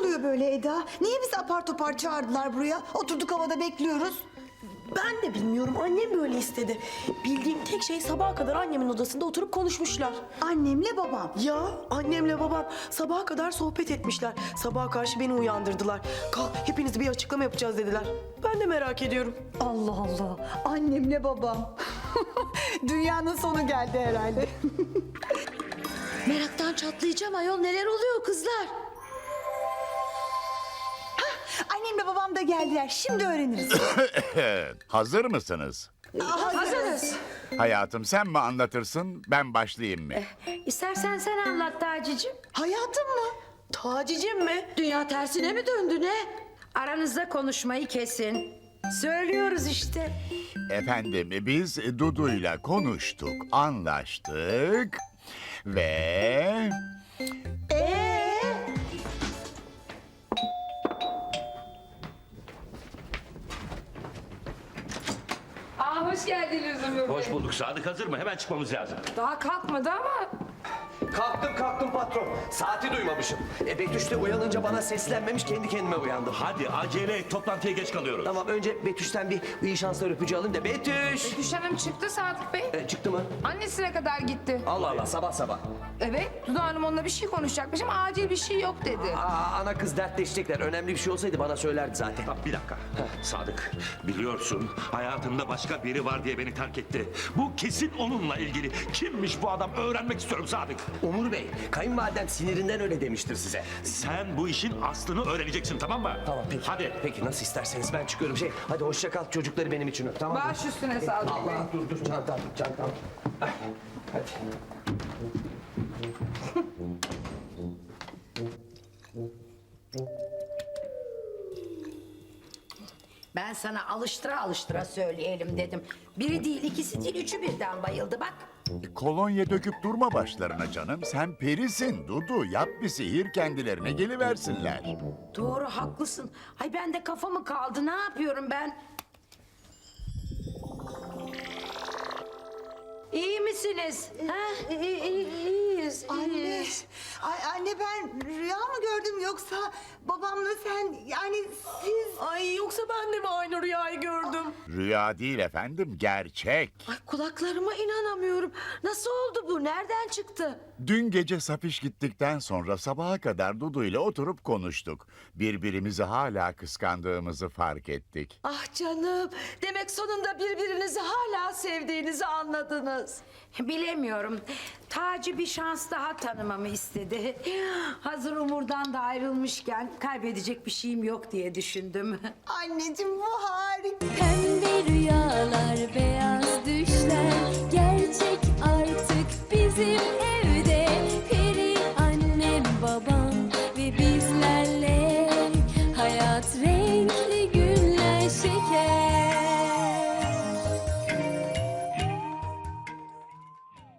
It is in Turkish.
oluyor böyle Eda? Niye bizi apar topar çağırdılar buraya? Oturduk havada bekliyoruz. Ben de bilmiyorum. Annem böyle istedi. Bildiğim tek şey sabaha kadar annemin odasında oturup konuşmuşlar. Annemle babam. Ya annemle babam sabaha kadar sohbet etmişler. Sabaha karşı beni uyandırdılar. Kalk hepiniz bir açıklama yapacağız dediler. Ben de merak ediyorum. Allah Allah. Annemle babam. Dünyanın sonu geldi herhalde. Meraktan çatlayacağım ayol neler oluyor kızlar? Annemle babam da geldiler. Şimdi öğreniriz. Hazır mısınız? Hazırız. Hayatım sen mi anlatırsın, ben başlayayım mı? İstersen sen anlat Taci'cim. Hayatım mı? Tacicim mi? Dünya tersine mi döndü ne? Aranızda konuşmayı kesin. Söylüyoruz işte. Efendim biz Dudu'yla konuştuk, anlaştık ve... hoş geldiniz Ömür Bey. Hoş bulduk. Sadık hazır mı? Hemen çıkmamız lazım. Daha kalkmadı ama Kalktım kalktım patron. Saati duymamışım. E Betüş de uyanınca bana seslenmemiş kendi kendime uyandım. Hadi acele et. Toplantıya geç kalıyoruz. Tamam önce Betüş'ten bir iyi şanslar öpücü alayım da Betüş. Gülşen Hanım çıktı Sadık Bey. E, çıktı mı? Annesine kadar gitti. Allah Allah sabah sabah. Evet Dudu Hanım onunla bir şey konuşacakmış ama acil bir şey yok dedi. Aa, ana kız dertleşecekler. Önemli bir şey olsaydı bana söylerdi zaten. Ha, bir dakika. Sadık, biliyorsun hayatında başka biri var diye beni terk etti. Bu kesin onunla ilgili. Kimmiş bu adam öğrenmek istiyorum Sadık. Umur Bey, kayınvalidem sinirinden öyle demiştir size. Sen bu işin aslını öğreneceksin tamam mı? Tamam peki. Hadi. Peki nasıl isterseniz ben çıkıyorum. Şey, hadi hoşça kal çocukları benim için öp tamam mı? Baş üstüne Bey. Allah dur dur çantam çantam. Ah, Hadi. Ben sana alıştıra alıştıra söyleyelim dedim. Biri değil, ikisi değil, üçü birden bayıldı bak. Kolonya döküp durma başlarına canım. Sen perisin Dudu. Yap bir sihir kendilerine geliversinler. Doğru haklısın. Ay ben de kafamı kaldı. Ne yapıyorum ben? İyi misiniz? Ha? İyi, iyi, iyiyiz, Anne. iyiyiz. Ay, anne ben rüya mı gördüm yoksa babamla sen yani siz... Yoksa ben de mi aynı rüyayı gördüm? Rüya değil efendim, gerçek. Ay kulaklarıma inanamıyorum. Nasıl oldu bu? Nereden çıktı? Dün gece Safiş gittikten sonra sabaha kadar Dudu ile oturup konuştuk. Birbirimizi hala kıskandığımızı fark ettik. Ah canım. Demek sonunda birbirinizi hala sevdiğinizi anladınız. Bilemiyorum. Taci bir şans daha tanımamı istedi. Hazır Umur'dan da ayrılmışken kaybedecek bir şeyim yok diye düşündüm. Anneciğim bu harika. Pembe